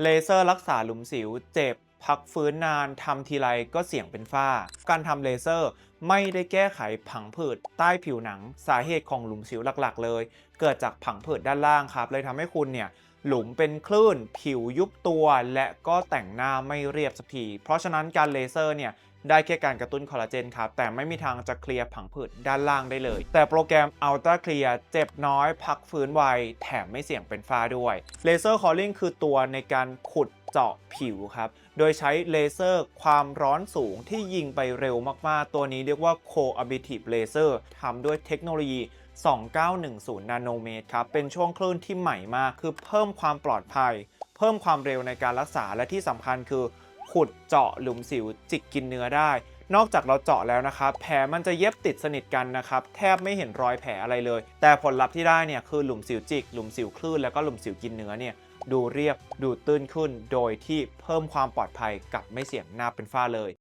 เลเซอร์รักษาหลุมสิวเจ็บ พักฟื้นนานทำทีไรก็เสี่ยงเป็นฝ้า การทำเลเซอร์ไม่ได้แก้ไขผังผืดใต้ผิวหนัง สาเหตุของหลุมสิวหลักๆ เลย เกิดจากผังผืดด้านล่างครับ เลยทำให้คุณเนี่ยหลุมเป็นคลื่น ผิวยุบตัว และก็แต่งหน้าไม่เรียบสักที เพราะฉะนั้นการเลเซอร์เนี่ยได้แค่การกระตุ้นคอลลาเจนครับ แต่ไม่มีทางจะเคลียร์ผังผืดด้านล่างได้เลย แต่โปรแกรม Ultra Clear เจ็บน้อย พักฟื้นไว แถมไม่เสี่ยงเป็นฝ้าด้วยเลเซอร์คอลลิ่งคือตัวในการขุด เจาะผิวครับ โดยใช้เลเซอร์ความร้อนสูงที่ยิงไปเร็วมากๆ ตัวนี้เรียกว่า Coabitive Laser ทำด้วยเทคโนโลยี 2910 นาโนเมตรครับ เป็นช่วงคลื่นที่ใหม่มาก คือเพิ่มความปลอดภัย เพิ่มความเร็วในการรักษาและที่สำคัญคือ ขุดเจาะหลุมสิวจิกกินเนื้อได้ นอกจากเราเจาะแล้วนะครับ แผลมันจะเย็บติดสนิทกันนะครับ แทบไม่เห็นรอยแผลอะไรเลย แต่ผลลัพธ์ที่ได้เนี่ยคือหลุมสิวจิก หลุมสิวคลื่น แล้วก็หลุมสิวกินเนื้อเนี่ยดูเรียบ ดูตื้นขึ้น โดยที่เพิ่มความปลอดภัยกับไม่เสี่ยงหน้าเป็นฝ้าเลย